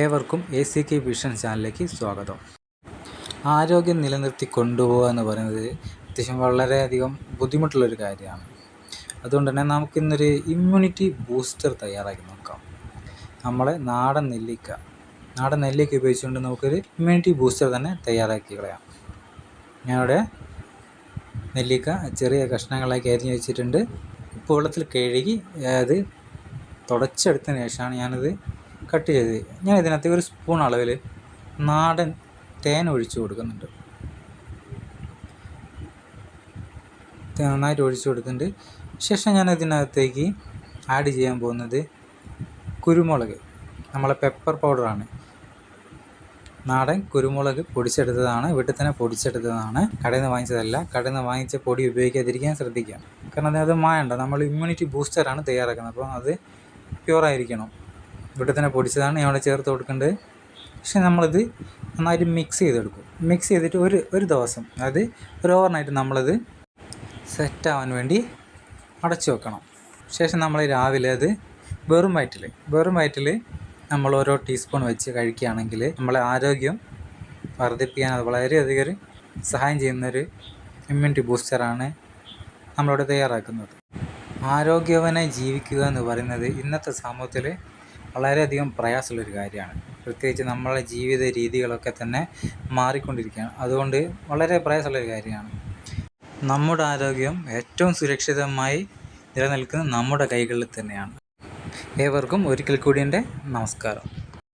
ഏവർക്കും A C K vision ചാനലിലേക്ക് സ്വാഗതം. ആരോഗ്യം നിലനിർത്തി കൊണ്ടുപോകുക എന്ന് പറയുന്നത് അത്യാവശ്യം വളരെയധികം ബുദ്ധിമുട്ടുള്ളൊരു കാര്യമാണ്. അതുകൊണ്ട് തന്നെ നമുക്കിന്നൊരു ഇമ്മ്യൂണിറ്റി ബൂസ്റ്റർ തയ്യാറാക്കി നോക്കാം. നമ്മളെ നാടൻ നെല്ലിക്ക. നാടൻ നെല്ലിക്ക ഉപയോഗിച്ചുകൊണ്ട് നമുക്കൊരു ഇമ്മ്യൂണിറ്റി ബൂസ്റ്റർ തന്നെ തയ്യാറാക്കി കളയാം. ഞാനിവിടെ നെല്ലിക്ക ചെറിയ കഷ്ണങ്ങളാക്കി അരിഞ്ഞു വെച്ചിട്ടുണ്ട്. ഉപ്പ് വെള്ളത്തിൽ കഴുകി അത് തുടച്ചെടുത്തതിന് ശേഷമാണ് ഞാനിത് കട്ട് ചെയ്ത് ഞാൻ ഇതിനകത്ത് ഒരു സ്പൂൺ അളവിൽ നാടൻ തേൻ ഒഴിച്ചു കൊടുക്കുന്നുണ്ട്. നന്നായിട്ട് ഒഴിച്ചു കൊടുക്കുന്നുണ്ട് ശേഷം ഞാൻ ഇതിനകത്തേക്ക് ആഡ് ചെയ്യാൻ പോകുന്നത് കുരുമുളക്. നമ്മളെ പെപ്പർ പൗഡറാണ് നാടൻ കുരുമുളക് പൊടിച്ചെടുത്തതാണ്. വീട്ടിൽ തന്നെ പൊടിച്ചെടുത്തതാണ്. കടയിൽ നിന്ന് വാങ്ങിച്ചതല്ല. കടയിൽ നിന്ന് വാങ്ങിച്ച പൊടി ഉപയോഗിക്കാതിരിക്കാൻ ശ്രദ്ധിക്കാം. കാരണം അതിനകത്ത് മായണ്ട. നമ്മൾ ഇമ്മ്യൂണിറ്റി ബൂസ്റ്ററാണ് തയ്യാറാക്കുന്നത്. അപ്പോൾ അത് പ്യുവറായിരിക്കണം ഇവിടെ തന്നെ പൊടിച്ചതാണ് അവിടെ ചേർത്ത് കൊടുക്കേണ്ടത് പക്ഷെ നമ്മളിത് നന്നായിട്ട് മിക്സ് ചെയ്തെടുക്കും. മിക്സ് ചെയ്തിട്ട് ഒരു ഒരു ദിവസം അതായത് ഒരു ഓവർനൈറ്റ് നമ്മളത് സെറ്റാവാൻ വേണ്ടി അടച്ചു വെക്കണം. ശേഷം നമ്മൾ രാവിലെ അത് വെറും വയറ്റിൽ വെറും വയറ്റിൽ നമ്മൾ ഓരോ ടീസ്പൂൺ വെച്ച് കഴിക്കുകയാണെങ്കിൽ നമ്മളെ ആരോഗ്യം വർദ്ധിപ്പിക്കാൻ അത് വളരെയധികം സഹായം ചെയ്യുന്നൊരു ഇമ്മ്യൂണിറ്റി ബൂസ്റ്ററാണ് നമ്മളിവിടെ തയ്യാറാക്കുന്നത്. ആരോഗ്യവനായി ജീവിക്കുക എന്ന് പറയുന്നത് ഇന്നത്തെ സമൂഹത്തിൽ വളരെയധികം പ്രയാസമുള്ളൊരു കാര്യമാണ്. പ്രത്യേകിച്ച് നമ്മളെ ജീവിത രീതികളൊക്കെ തന്നെ മാറിക്കൊണ്ടിരിക്കുകയാണ്. അതുകൊണ്ട് വളരെ പ്രയാസമുള്ളൊരു കാര്യമാണ്. നമ്മുടെ ആരോഗ്യം ഏറ്റവും സുരക്ഷിതമായി നിലനിൽക്കുന്നത് നമ്മുടെ കൈകളിൽ തന്നെയാണ്. ഏവർക്കും ഒരിക്കൽ കൂടി എന്റെ നമസ്കാരം.